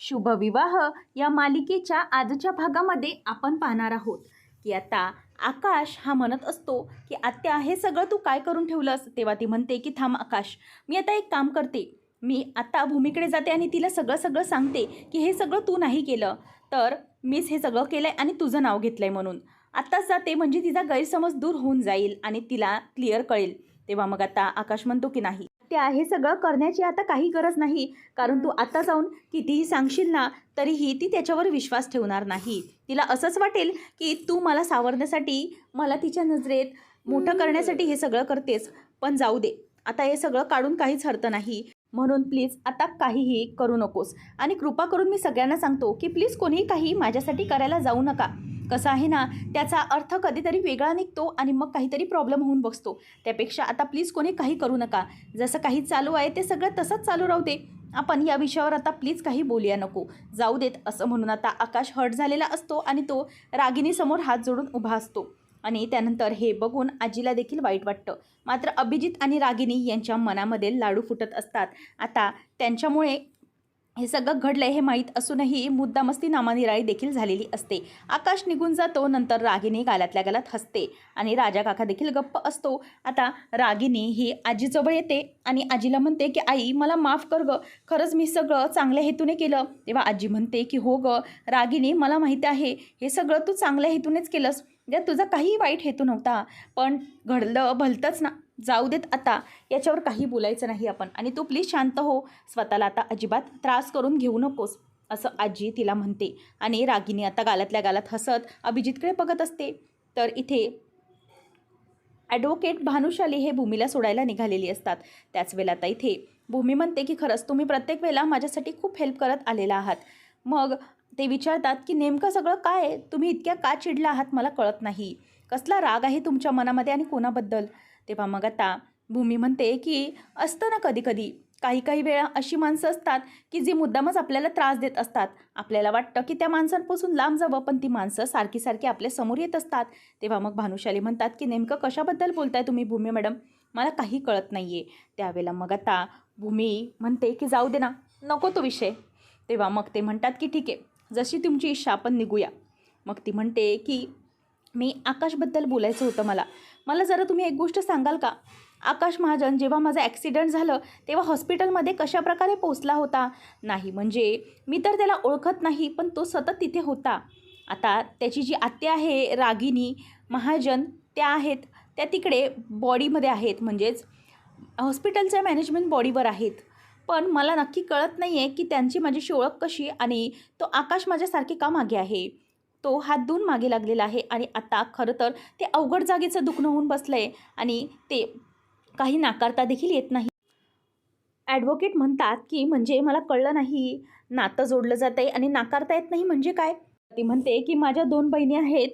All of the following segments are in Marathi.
शुभविवाह या मालिकेच्या आजच्या भागामध्ये आपण पाहणार आहोत. की आता आकाश हा म्हणत असतो की आत्या हे सगळं तू काय करून ठेवलंस? तेव्हा ती म्हणते की थांब आकाश मी आता एक काम करते. मी आता भूमीकडे जाते आणि तिला सगळं सगळं सांगते की हे सगळं तू नाही केलं तर मीच हे सगळं केलं आहे आणि तुझं नाव घेतलं आहे म्हणून. आत्ताच जाते म्हणजे तिचा गैरसमज दूर होऊन जाईल आणि तिला क्लिअर कळेल. तेव्हा मग आता आकाश म्हणतो की नाही त्या हे सगळं करण्याची आता काही गरज नाही. कारण तू आता जाऊन कितीही सांगशील ना तरीही ती त्याच्यावर विश्वास ठेवणार नाही. तिला असंच वाटेल की तू मला सावरण्यासाठी मला तिच्या नजरेत मोठं करण्यासाठी हे सगळं करतेस. पण जाऊ दे. आता हे सगळं काढून काहीच अर्थ नाही. म्हणून प्लीज आता काहीही करू नकोस. आणि कृपा करून मी सगळ्यांना सांगतो की प्लीज कोणीही काही माझ्यासाठी करायला जाऊ नका. कसं आहे ना त्याचा अर्थ कधीतरी वेगळा निघतो आणि मग काहीतरी प्रॉब्लेम होऊन बसतो. त्यापेक्षा आता प्लीज कोणी काही करू नका. जसं काही चालू आहे ते सगळं तसंच चालू राहू दे. आपण या विषयावर आता प्लीज काही बोलूया नको. जाऊ देत असं म्हणून आता आकाश हट झालेला असतो आणि तो रागिनीसमोर हात जोडून उभा असतो. आणि त्यानंतर हे बघून आजीला देखील वाईट वाटतं. मात्र अभिजित आणि रागिनी यांच्या मनामध्ये लाडू फुटत असतात. आता त्यांच्यामुळे हे सगळं घडलं हे माहीत असूनही मुद्दामस्ती नामानिराळी देखील झालेली असते. आकाश निघून जातो नंतर रागिनी गालातल्या गालात हसते आणि राजा काका देखील गप्प असतो. आता रागिनी ही आजीजवळ येते आणि आजीला म्हणते की आई मला माफ कर गं. खरंच मी सगळं चांगल्या हेतूने केलं. तेव्हा आजी म्हणते की हो गं रागिनी मला माहिती आहे. हे सगळं तू चांगल्या हेतूनेच केलंस. ज्यात तुझा काही वाईट हेतू नव्हता पण घडलं भलतंच ना. जाऊ देत आता. याच्यावर काही बोलायचं नाही आपण. आणि तू प्लीज शांत हो. स्वतःला आता अजिबात त्रास करून घेऊ नकोस असं आजी तिला म्हणते. आणि रागिनी आता गालातल्या गालात हसत अभिजितकडे बघत असते. तर इथे ॲडव्होकेट भानुशाली हे भूमीला सोडायला निघालेली असतात. त्याच वेळेला आता इथे. भूमी म्हणते की खरंच तुम्ही प्रत्येक वेळेला माझ्यासाठी खूप हेल्प करत आलेला आहात. मग ते विचारतात की नेमकं सगळं काय आहे? तुम्ही इतक्या का चिडला आहात मला कळत नाही. कसला राग आहे तुमच्या मनामध्ये आणि कोणाबद्दल? तेव्हा मग आता भूमी म्हणते की असतं ना कधी कधी काही काही वेळा अशी माणसं असतात की जी मुद्दामच आपल्याला त्रास देत असतात. आपल्याला वाटतं की त्या माणसांपासून लांब जावं पण ती माणसं सारखी सारखी आपल्यासमोर येत असतात. तेव्हा मग भानुशाली म्हणतात की नेमकं कशाबद्दल बोलताय तुम्ही भूमी मॅडम? मला काही कळत नाही आहे त्यावेळेला मग आता भूमी म्हणते की जाऊ दे ना नको तो विषय. तेव्हा मग ते म्हणतात की ठीक आहे. जशी तुमची इच्छा आपण निघूया. मग ती म्हणते की मी आकाशबद्दल बोलायचं होतं मला. मला जरा तुम्ही एक गोष्ट सांगाल का? आकाश महाजन जेव्हा माझं ॲक्सिडेंट झालं तेव्हा हॉस्पिटलमध्ये कशा प्रकारे पोचला होता? नाही म्हणजे मी तर त्याला ओळखत नाही पण तो सतत तिथे होता. आता त्याची जी आत्या आहे रागिनी महाजन त्या आहेत. त्या तिकडे बॉडीमध्ये आहेत. म्हणजेच हॉस्पिटलच्या मॅनेजमेंट बॉडीवर आहेत. पण मला नक्की कळत नाही आहे की त्यांची माझीशी ओळख कशी आणि तो आकाश माझ्यासारखे का मागे आहे? तो हात धुवून मागे लागलेला आहे आणि आता खरं तर ते अवघड जागेचं दुखणं होऊन बसलं आहे आणि ते काही नाकारता देखील येत नाही. ॲडव्होकेट म्हणतात की म्हणजे मला कळलं नाही. नातं जोडलं जात आहे आणि नाकारता येत नाही म्हणजे काय? ती म्हणते की माझ्या दोन बहिणी आहेत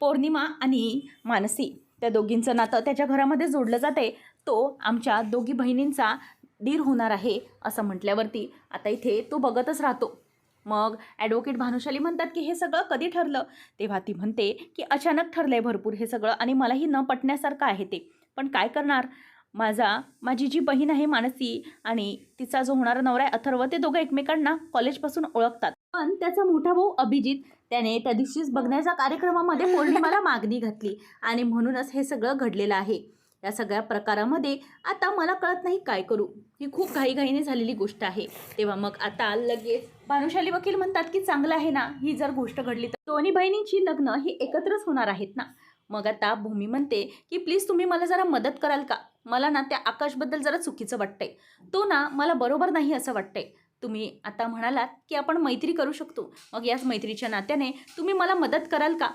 पौर्णिमा आणि मानसी. त्या दोघींचं नातं त्याच्या घरामध्ये जोडलं जात आहे तो आमच्या दोघी बहिणींचा धीर होणार आहे असं म्हटल्यावरती आता इथे तो बघतच राहतो. मग ॲडव्होकेट भानुशाली म्हणतात की हे सगळं कधी ठरलं? तेव्हा ती म्हणते की अचानक ठरलं आहे भरपूर हे सगळं आणि मलाही न पटण्यासारखं आहे ते. पण काय करणार? माझा माझी जी बहीण आहे मानसी आणि तिचा जो होणारा नवरा आहे अथर्व ते दोघं एकमेकांना कॉलेजपासून ओळखतात. पण त्याचा मोठा भाऊ अभिजित त्याने त्या दिवशीच बघण्याच्या कार्यक्रमामध्ये पौर्णिमाला मागणी घातली आणि म्हणूनच हे सगळं घडलेलं आहे. या सगळ्या प्रकारामध्ये आता मला कळत नाही काय करू. ही खूप घाईघाईने झालेली गोष्ट आहे. तेव्हा मग आता लगेच भानुशाली वकील म्हणतात की चांगलं आहे ना ही जर गोष्ट घडली तर. दोन्ही बहिणींची लग्न ही एकत्रच होणार आहेत ना. मग आता भूमी म्हणते की प्लीज तुम्ही मला जरा मदत कराल का? मला ना त्या आकाशबद्दल जरा चुकीचं वाटतंय. तो ना मला बरोबर नाही असं वाटतंय. तुम्ही आता म्हणालात की आपण मैत्री करू शकतो. मग याच मैत्रीच्या नात्याने तुम्ही मला मदत कराल का?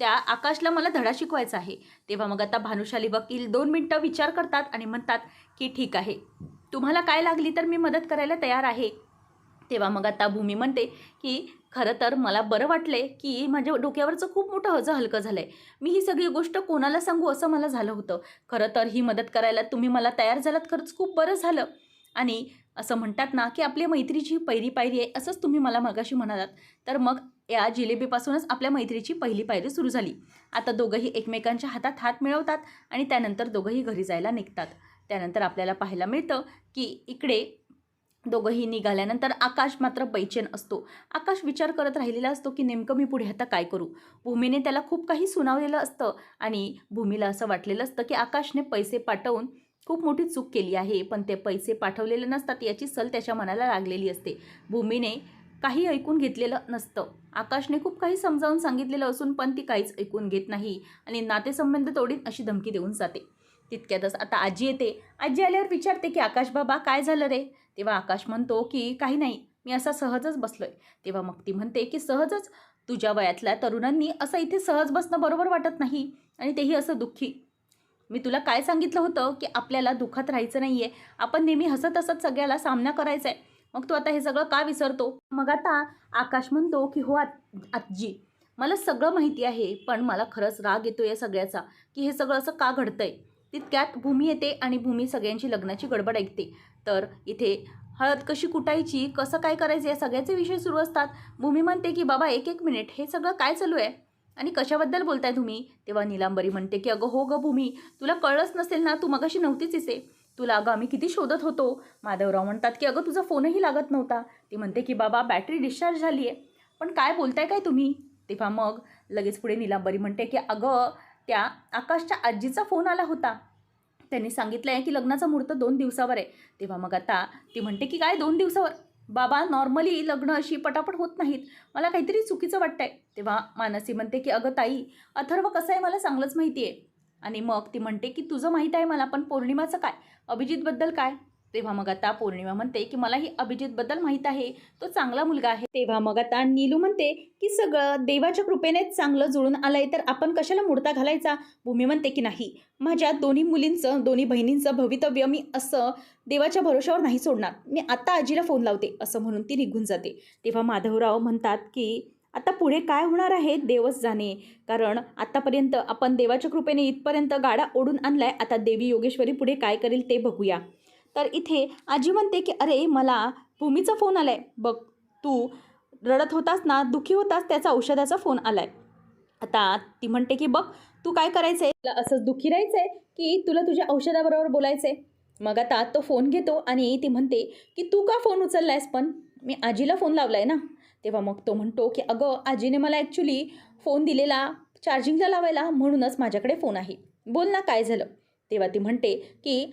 त्या आकाशला मला धडा शिकवायचा आहे. तेव्हा मग आता भानुशाली वकील दोन मिनटं विचार करतात आणि म्हणतात की ठीक आहे. तुम्हाला काय लागली तर मी मदत करायला तयार आहे. तेव्हा मग आता भूमी म्हणते की खरं तर मला बरं वाटलं की माझ्या डोक्यावरचं खूप मोठं हजं हलकं झालं आहे मी ही सगळी गोष्ट कोणाला सांगू असं मला झालं होतं. खरं तर ही मदत करायला तुम्ही मला तयार झालात खरंच खूप बरं झालं. आणि असं म्हणतात ना की आपल्या मैत्रीची पैरी पायरी आहे असंच तुम्ही मला मगाशी म्हणालात. तर मग या जिलेबीपासूनच आपल्या मैत्रीची पहिली पायरी सुरू झाली. आता दोघंही एकमेकांच्या हातात हात मिळवतात आणि त्यानंतर दोघंही घरी जायला निघतात. त्यानंतर आपल्याला पाहायला मिळतं की इकडे दोघंही निघाल्यानंतर आकाश मात्र बैचेन असतो. आकाश विचार करत राहिलेला असतो की नेमकं मी पुढे आता काय करू? भूमीने त्याला खूप काही सुनावलेलं असतं आणि भूमीला असं वाटलेलं असतं की आकाशने पैसे पाठवून खूप मोठी चूक केली आहे पण ते पैसे पाठवलेले नसतात याची सल त्याच्या मनाला लागलेली असते. भूमीने काही ऐकून घेतलेलं नसतं. आकाशने खूप काही समजावून सांगितलेलं असून पण ती काहीच ऐकून घेत नाही आणि नातेसंबंध तोडीन अशी धमकी देऊन जाते. तितक्यातच आता आजी येते. आजी आल्यावर विचारते की आकाश बाबा काय झालं रे? तेव्हा आकाश म्हणतो की काही नाही. मी असा सहजच बसलोय. तेव्हा मग ती म्हणते की सहजच? तुझ्या वयातल्या तरुणांनी असं इथे सहज बसणं बरोबर वाटत नाही आणि तेही असं दुःखी. मी तुला काय सांगितलं होतं की आपल्याला दुःखात राहायचं नाही आहे आपण नेहमी हसत हसत सगळ्याला सामना करायचा आहे मग तू आता हे सगळं का विसरतो? मग आता आकाश म्हणतो की हो आत आजी मला सगळं माहिती आहे पण मला खरंच राग येतो या सगळ्याचा की हे सगळं असं का घडतंय? तितक्यात भूमी येते आणि भूमी सगळ्यांची लग्नाची गडबड ऐकते. तर इथे हळद कशी कुटायची कसं काय करायचं या सगळ्याचे विषय सुरू असतात. भूमी म्हणते की बाबा एक एक मिनिट हे सगळं काय चालू आहे? आणि कशाबद्दल बोलताय तुम्ही? तेव्हा निलांबरी म्हणते की अगं हो गं भूमी तुला कळलंच नसेल ना तू मगाशी नव्हतीच इसे तुला अगं आम्ही किती शोधत होतो. माधवराव म्हणतात की अगं तुझा फोनही लागत नव्हता. ती म्हणते की बाबा बॅटरी डिस्चार्ज झाली आहे. पण काय बोलताय काय तुम्ही? तेव्हा मग लगेच पुढे निलांबरी म्हणते की अगं त्या आकाशच्या आजीचा फोन आला होता. त्यांनी सांगितलं आहे की लग्नाचा मुहूर्त दोन दिवसावर आहे. तेव्हा मग आता ती म्हणते की काय दोन दिवसावर? बाबा नॉर्मली लग्न अशी पटापट होत नाहीत. मला काहीतरी चुकीचं वाटतंय. तेव्हा मानसी म्हणते की अगं ताई अथर्व कसं आहे मला चांगलंच माहिती आहे आणि मग ती म्हणते की तुझं माहीत आहे मला पण पौर्णिमाचं काय? अभिजितबद्दल काय? तेव्हा मग आता पौर्णिमा म्हणते की मलाही अभिजितबद्दल माहीत आहे. तो चांगला मुलगा आहे. तेव्हा मग आता नीलू म्हणते की सगळं देवाच्या कृपेनेच चांगलं जुळून आलंय तर आपण कशाला मुडता घालायचा? भूमी म्हणते की नाही. माझ्या दोन्ही मुलींचं दोन्ही बहिणींचं भवितव्य मी असं देवाच्या भरोशावर नाही सोडणार. मी आता आजीला फोन लावते असं म्हणून ती निघून जाते. तेव्हा माधवराव म्हणतात की आता पुढे काय होणार आहे? देवच जाणे. कारण आतापर्यंत आपण देवाच्या कृपेने इथपर्यंत गाडा ओढून आणलाय. आता देवी योगेश्वरी पुढे काय करेल ते बघूया. तर इथे आजी म्हणते की अरे मला भूमीचा फोन आलाय. बघ तू रडत होतास ना दुखी होतास त्याचा औषधाचा फोन आलाय. आता ती म्हणते की बघ तू काय करायचं आहे तुला असंच दुःखी आहे की तुला तुझ्या औषधाबरोबर बोलायचंय? मग आता तो फोन घेतो आणि ती म्हणते की तू का फोन उचललायस पण? मी आजीला फोन लावलाय ना. तेव्हा मग तो म्हणतो की अगं आजीने मला ॲक्च्युली फोन दिलेला चार्जिंगला लावायला म्हणूनच माझ्याकडे फोन आहे. बोल ना काय झालं? तेव्हा ती म्हणते की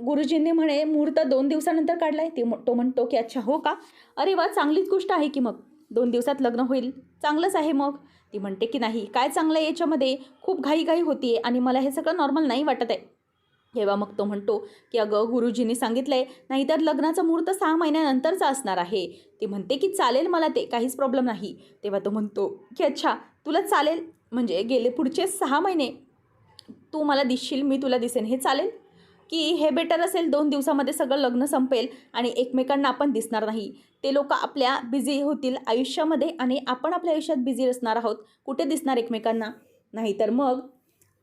गुरुजींनी म्हणे मुहूर्त दोन दिवसानंतर काढला आहे ती तो म्हणतो की अच्छा हो का? अरे वा चांगलीच गोष्ट आहे की मग. दोन दिवसात लग्न होईल. चांगलंच आहे मग. ती म्हणते की नाही काय चांगलं आहे याच्यामध्ये? खूप घाईघाई होती आहे आणि मला हे सगळं नॉर्मल नाही वाटत आहे. तेव्हा मग तो म्हणतो की अगं गुरुजींनी सांगितलं आहे नाहीतर लग्नाचा मुहूर्त सहा महिन्यानंतरचा असणार आहे. ती म्हणते की चालेल मला ते काहीच प्रॉब्लेम नाही. तेव्हा तो म्हणतो की अच्छा तुला चालेल म्हणजे गेले पुढचे सहा महिने तू मला दिसशील मी तुला दिसेन हे चालेल? की हे बेटर असेल दोन दिवसामध्ये सगळं लग्न संपेल आणि एकमेकांना आपण दिसणार नाही. ते लोक आपल्या बिझी होतील आयुष्यामध्ये आणि आपण आपल्या आयुष्यात बिझी असणार आहोत. कुठे दिसणार एकमेकांना? नाहीतर मग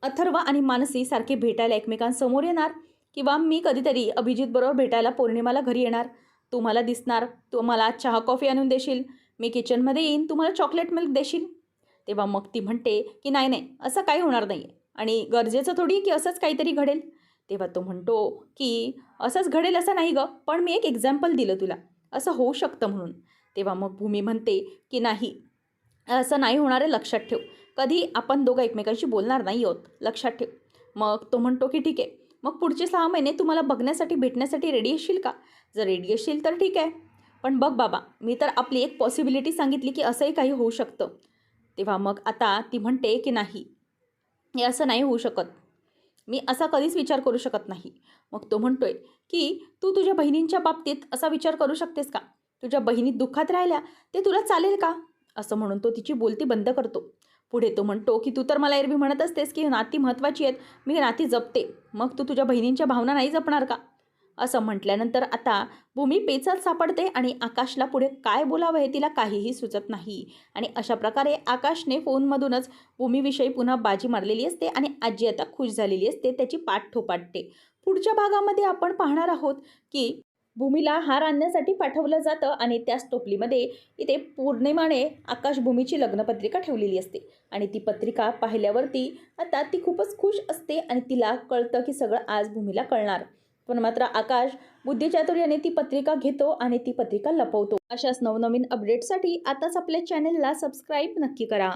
अथर्व आणि मानसी सारखे भेटायला एकमेकांसमोर येणार किंवा मी कधीतरी अभिजितबरोबर भेटायला पौर्णिमाला घरी येणार. तू मला दिसणार तू मला चहा कॉफी आणून देशील. मी किचनमध्ये येईन तुम्हाला चॉकलेट मिल्क देशील. तेव्हा मग ती म्हणते की नाही नाही असं काही होणार नाही आणि गरजेचं थोडी की असंच काहीतरी घडेल. तेव्हा तो म्हणतो की असंच घडेल असं नाही गं पण मी एक एक्झाम्पल दिलं तुला. असं होऊ शकतं म्हणून. तेव्हा मग भूमी म्हणते की नाही असं नाही होणार आहे लक्षात ठेव. कधी आपण दोघं एकमेकांशी बोलणार नाही आहोत लक्षात ठेव. मग तो म्हणतो की ठीक आहे. मग पुढचे सहा महिने तुम्हाला बघण्यासाठी भेटण्यासाठी रेडी असशील का? जर रेडी असशील तर ठीक आहे. पण बघ बाबा मी तर आपली एक पॉसिबिलिटी सांगितली की असंही काही होऊ शकतं. तेव्हा मग आता ती म्हणते की नाही. हे असं नाही होऊ शकत. मी असा कधीच विचार करू शकत नाही. मग तो म्हणतोय की तू तुझ्या बहिणींच्या बाबतीत असा विचार करू शकतेस का? तुझ्या बहिणी दुःखात राहिल्या ते तुला चालेल का? असं म्हणून तो तिची बोलती बंद करतो. पुढे तो म्हणतो की तू तर मला एरवी म्हणत असतेस की नाती महत्त्वाची आहेत. मी नाती जपते. मग तू तुझ्या बहिणींच्या भावना नाही जपणार का? असं म्हटल्यानंतर आता भूमी पेचात सापडते आणि आकाशला पुढे काय बोलावं हे तिला काहीही सुचत नाही. आणि अशा प्रकारे आकाशने फोनमधूनच भूमीविषयी पुन्हा बाजी मारलेली असते आणि आजी आता खुश झालेली असते त्याची पाठ ठोपाटते पुढच्या भागामध्ये आपण पाहणार आहोत की भूमीला हार आणण्यासाठी पाठवलं जातं आणि त्याच टोपलीमध्ये इथे पौर्णिमाने आकाशभूमीची लग्नपत्रिका ठेवलेली असते. आणि ती पत्रिका पाहिल्यावरती आता ती खूपच खुश असते आणि तिला कळतं की सगळं आज भूमीला कळणार. पण मात्र आकाश बुद्धिचातुर्याने ती पत्रिका घेतो आणि ती पत्रिका लपवतो. अशाच नवनवीन अपडेटसाठी आताच आपल्या चॅनेलला सबस्क्राईब नक्की करा.